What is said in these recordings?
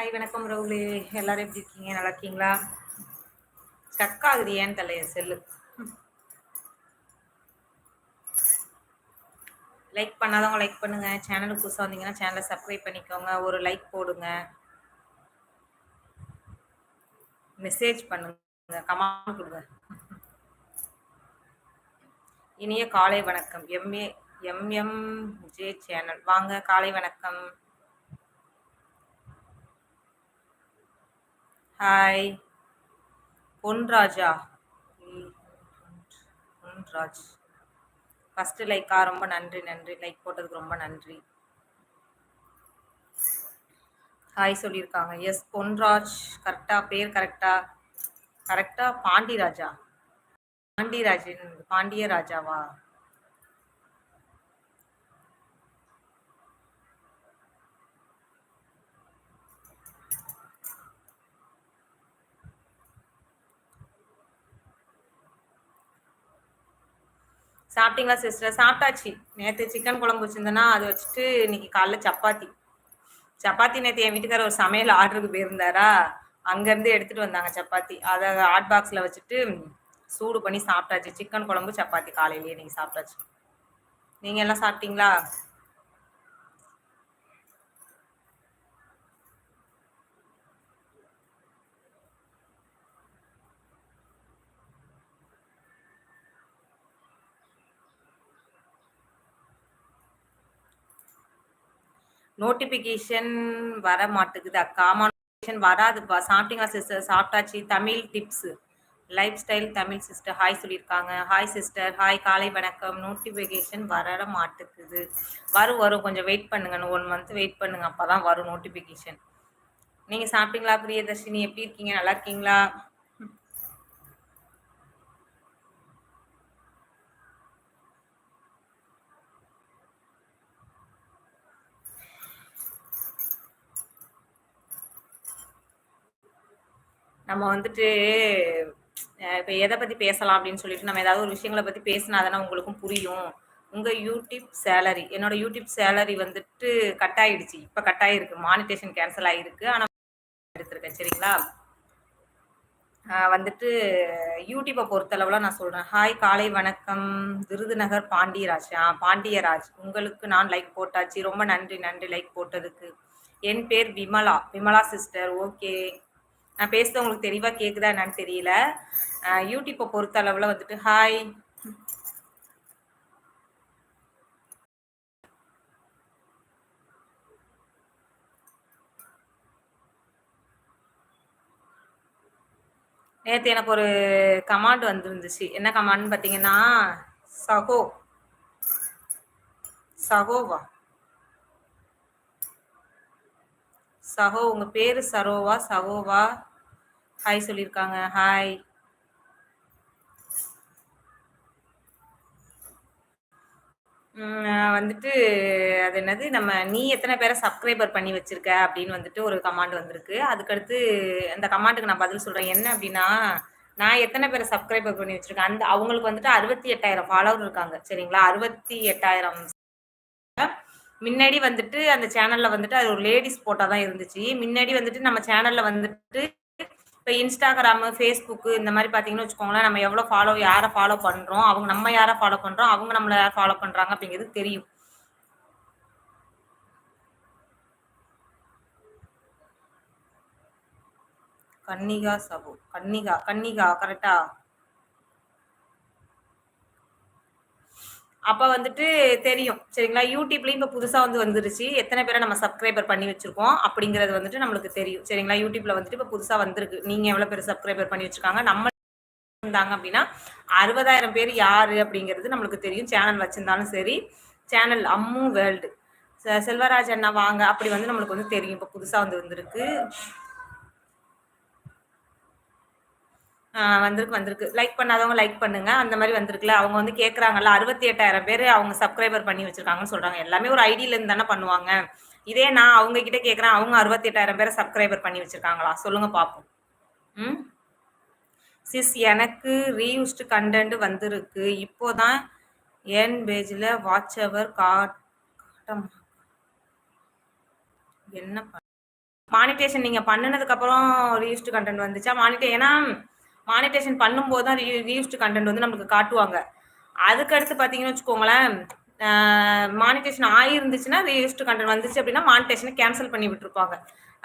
Hi வணக்கம் ரவுலு. எல்லாரும் எப்படி இருக்கீங்க? நல்லா இருக்கீங்களா? ஸ்டக் ஆகுது ஏன் தலைய? செல்லு. லைக் பண்ணாதவங்க லைக் பண்ணுங்க. சேனலுக்கு புதுசாக வந்தீங்கன்னா சேனலை சப்ஸ்கிரைப் பண்ணிக்கோங்க. ஒரு லைக் போடுங்க. மெசேஜ் பண்ணுங்க. கமெண்ட் கொடுங்க. இனிய காலை வணக்கம். எம்ஏ எம்எம்ஜே சேனல் வாங்க காலை வணக்கம். ஹாய் பொன்ராஜா பொன்ராஜ் ஃபஸ்ட்டு லைக்கா ரொம்ப நன்றி நன்றி. லைக் போட்டதுக்கு ரொம்ப நன்றி. ஹாய் சொல்லியிருக்காங்க. எஸ் பொன்ராஜ் கரெக்டாக பேர் கரெக்டாக கரெக்டாக பாண்டிராஜா. பாண்டியராஜன் பாண்டிய சாப்பிட்டீங்களா சிஸ்டர் சாப்பிட்டாச்சு. நேற்று சிக்கன் குழம்பு வச்சுருந்தேன்னா அதை வச்சுட்டு இன்னைக்கு காலைல சப்பாத்தி. சப்பாத்தி நேற்று என் வீட்டுக்கார ஒரு சமையல் ஆர்டருக்கு போயிருந்தாரா? அங்கேருந்து எடுத்துகிட்டு வந்தாங்க சப்பாத்தி. அதை ஹாட் பாக்ஸில் வச்சுட்டு சூடு பண்ணி சாப்பிட்டாச்சு. சிக்கன் குழம்பு சப்பாத்தி காலையிலேயே நீங்கள் சாப்பிட்டாச்சு. நீங்கள் எல்லாம் சாப்பிட்டீங்களா? நோட்டிஃபிகேஷன் வர மாட்டேங்குது அக்கா நோட்டிஃபிகேஷன் வராதுப்பா சாப்பிட்டீங்களா சிஸ்டர் சாப்பிட்டாச்சு. Tamil tips life style Tamil sister hi சொல்லியிருக்காங்க. ஹாய் சிஸ்டர் ஹாய் காலை வணக்கம். நோட்டிஃபிகேஷன் வர மாட்டேங்குது வரும் வரும். கொஞ்சம் வெயிட் பண்ணுங்க. ஒன் மந்த் வெயிட் பண்ணுங்க. அப்போ தான் வரும் நோட்டிஃபிகேஷன் நீங்கள் சாப்பிட்டீங்களா பிரியதர்ஷினி? எப்படி இருக்கீங்க? நல்லா இருக்கீங்களா? நம்ம வந்துட்டு இப்போ எதை பற்றி பேசலாம் அப்படின்னு சொல்லிட்டு நம்ம ஏதாவது ஒரு விஷயங்களை பற்றி பேசினா தானே உங்களுக்கும் புரியும். உங்கள் யூடியூப் சேலரி என்னோட யூடியூப் சேலரி வந்துட்டு கட் ஆகிடுச்சு இப்போ கட் ஆகிருக்கு மானிட்டேஷன் கேன்சல் ஆகிருக்கு ஆனால் எடுத்திருக்கேன். சரிங்களா? வந்துட்டு யூடியூப்பை பொறுத்தளவில் நான் சொல்கிறேன் ஹாய் காலை வணக்கம். விருதுநகர் பாண்டியராஜ். ஆ பாண்டியராஜ் உங்களுக்கு நான் லைக் போட்டாச்சு. ரொம்ப நன்றி நன்றி லைக் போட்டதுக்கு. என் பேர் விமலா. விமலா சிஸ்டர் ஓகே நான் பேசுறது உங்களுக்கு தெளிவாக கேட்குதா என்னன்னு தெரியல. யூடியூப்பை பொறுத்த அளவில் வந்துட்டு ஹாய் நேற்று எனக்கு ஒரு கமாண்ட் வந்துருந்துச்சு. என்ன கமாண்ட்னு பார்த்தீங்கன்னா சகோ. சகோவா? சகோ உங்கள் பேர் சரோவா சகோவா? ஹாய் சொல்லியிருக்காங்க ஹாய் வந்துட்டு அது என்னது? நம்ம நீ எத்தனை பேரை சப்ஸ்கிரைபர் பண்ணி வச்சிருக்க? அப்படின்னு வந்துட்டு ஒரு கமாண்ட் வந்திருக்கு. அதுக்கடுத்து அந்த கமாண்டுக்கு நான் பதில் சொல்கிறேன் என்ன அப்படின்னா நான் எத்தனை பேரை சப்ஸ்கிரைபர் பண்ணி வச்சிருக்கேன்? அந்த அவங்களுக்கு வந்துட்டு அறுபத்தி எட்டாயிரம் ஃபாலோவர் இருக்காங்க. சரிங்களா? அறுபத்தி எட்டாயிரம். முன்னாடி வந்துட்டு அந்த சேனல்ல வந்துட்டு அது ஒரு லேடிஸ் போட்டால் தான் இருந்துச்சு. முன்னாடி வந்துட்டு நம்ம சேனல்ல வந்துட்டு இப்போ இன்ஸ்டாகிராமு ஃபேஸ்புக்கு இந்த மாதிரி பார்த்தீங்கன்னு வச்சுக்கோங்களேன் நம்ம எவ்வளோ ஃபாலோ யாரை ஃபாலோ பண்ணுறோம் அவங்க நம்ம யாரை ஃபாலோ பண்ணுறோம் அவங்க நம்மளை யாரை ஃபாலோ பண்ணுறாங்க அப்படிங்கிறது தெரியும். கன்னிகா சபு கன்னிகா கன்னிகா கரெக்டா அப்போ வந்துட்டு தெரியும். சரிங்களா? யூடியூப்லேயும் இப்போ புதுசாக வந்து வந்துருச்சு. எத்தனை பேரை நம்ம சப்ஸ்கிரைபர் பண்ணி வச்சுருக்கோம் அப்படிங்கிறது வந்துட்டு நம்மளுக்கு தெரியும். சரிங்களா? யூடியூப்பில் வந்துட்டு இப்போ புதுசாக வந்திருக்கு. நீங்கள் எவ்வளோ பேர் சப்ஸ்கிரைபர் பண்ணி வச்சுருக்காங்க? நம்ம இருந்தாங்க அப்படின்னா அறுபதாயிரம் பேர் யார் அப்படிங்கிறது நம்மளுக்கு தெரியும். சேனல் வச்சுருந்தாலும் சரி. சேனல் அம்மு வேர்ல்டு செல்வராஜ் அண்ணா வாங்க அப்படி வந்து நம்மளுக்கு வந்து தெரியும். இப்போ புதுசாக வந்து வந்திருக்கு. வந்திருக்கு வந்திருக்கு. லைக் பண்ணாதவங்க லைக் பண்ணுங்க. அந்த மாதிரி வந்திருக்குல்ல. அவங்க வந்து கேட்குறாங்கல்ல அறுபத்தி எட்டாயிரம் பேர் அவங்க சப்ஸ்கிரைபர் பண்ணி வச்சிருக்காங்கன்னு சொல்றாங்க. எல்லாமே ஒரு ஐடியில இருந்து தானே பண்ணுவாங்க. இதே நான் அவங்க கிட்ட கேட்குறேன் அவங்க அறுபத்தி எட்டாயிரம் பேரை சப்ஸ்கிரைபர் பண்ணி வச்சிருக்காங்களா? சொல்லுங்க பார்ப்போம் ம்? சிஸ் எனக்கு ரீயூஸ்டு கண்டென்ட் வந்திருக்கு. இப்போதான் என் பேஜில் வாட்ச் அவர் காட்டம் என்ன மானிட்டேஷன் நீங்க பண்ணுனதுக்கு அப்புறம் ரீயூஸ்டு கண்டென்ட் வந்துச்சா? மானிட்டே ஏன்னா மானிட்டேஷன் பண்ணும்போது தான் ரீயூஸ்டு கண்டென்ட் வந்து நமக்கு காட்டுவாங்க. அதுக்கு அடுத்து பார்த்தீங்கன்னு வச்சுக்கோங்களேன் மானிட்டேஷன் ஆயிருந்துச்சுன்னா ரீயூஸ்டு கண்டென்ட் வந்துச்சு அப்படின்னா மானிட்டேஷனை கேன்சல் பண்ணி விட்டுருப்பாங்க.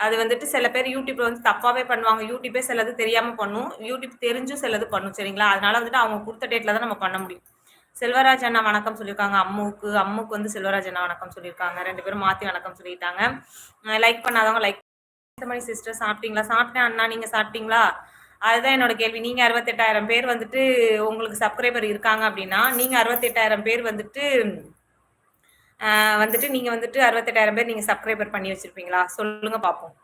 அது வந்துட்டு சில பேர் யூடியூப்ல வந்து தப்பாவே பண்ணுவாங்க. யூடியூபே சிலது தெரியாம பண்ணும். யூடியூப் தெரிஞ்சும் சிலது பண்ணும் சரிங்களா? அதனால வந்துட்டு அவங்க கொடுத்த டேட்ல தான் நம்ம பண்ண முடியும். செல்வராஜ் அண்ணா வணக்கம் சொல்லியிருக்காங்க. அம்முக்கு அம்முக்கு வந்து செல்வராஜ் அண்ணா வணக்கம் சொல்லியிருக்காங்க. ரெண்டு பேரும் மாத்தி வணக்கம் சொல்லிட்டாங்க. லைக் பண்ணாதவங்க லைக் மணி சிஸ்டர் சாப்பிட்டீங்களா? சாப்பிட்டேன் அண்ணா. நீங்க சாப்பிட்டீங்களா? அதுதான் என்னோட கேள்வி. நீங்க அறுபத்தெட்டாயிரம் பேர் வந்துட்டு உங்களுக்கு சப்ஸ்கிரைபர் இருக்காங்க அப்படின்னா நீங்க அறுபத்தெட்டாயிரம் பேர் வந்துட்டு வந்துட்டு நீங்க வந்துட்டு அறுபத்தெட்டாயிரம் பேர் நீங்க சப்ஸ்கிரைபர் பண்ணி வச்சிருப்பீங்களா? சொல்லுங்க பார்ப்போம்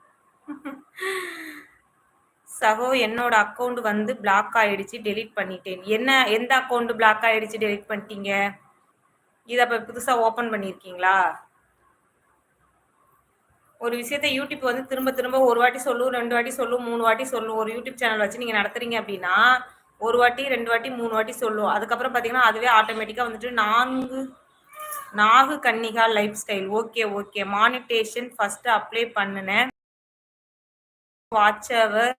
சகோ என்னோட அக்கௌண்ட் வந்து பிளாக் ஆயிடுச்சு டெலிட் பண்ணிட்டேன். என்ன எந்த அக்கௌண்ட் பிளாக் ஆயிடுச்சு டெலிட் பண்ணிட்டீங்க? இதை இப்போ புதுசாக ஓப்பன் பண்ணியிருக்கீங்களா ஒரு விஷயத்த யூடியூப் வந்து திரும்ப திரும்ப ஒரு வாட்டி சொல்லும் ரெண்டு வாட்டி சொல்லும் மூணு வாட்டி சொல்லும் ஒரு யூடியூப் சேனல் வச்சு நீங்கள் நடத்துறீங்க அப்படின்னா ஒரு வாட்டி ரெண்டு வாட்டி மூணு வாட்டி சொல்லும் அதுக்கப்புறம் பார்த்தீங்கன்னா அதுவே ஆட்டோமேட்டிக்காக வந்துட்டு நான்கு Nagu Kannika life style okay okay monetisation first apply பண்ணினேன். வாட்ச் அவர்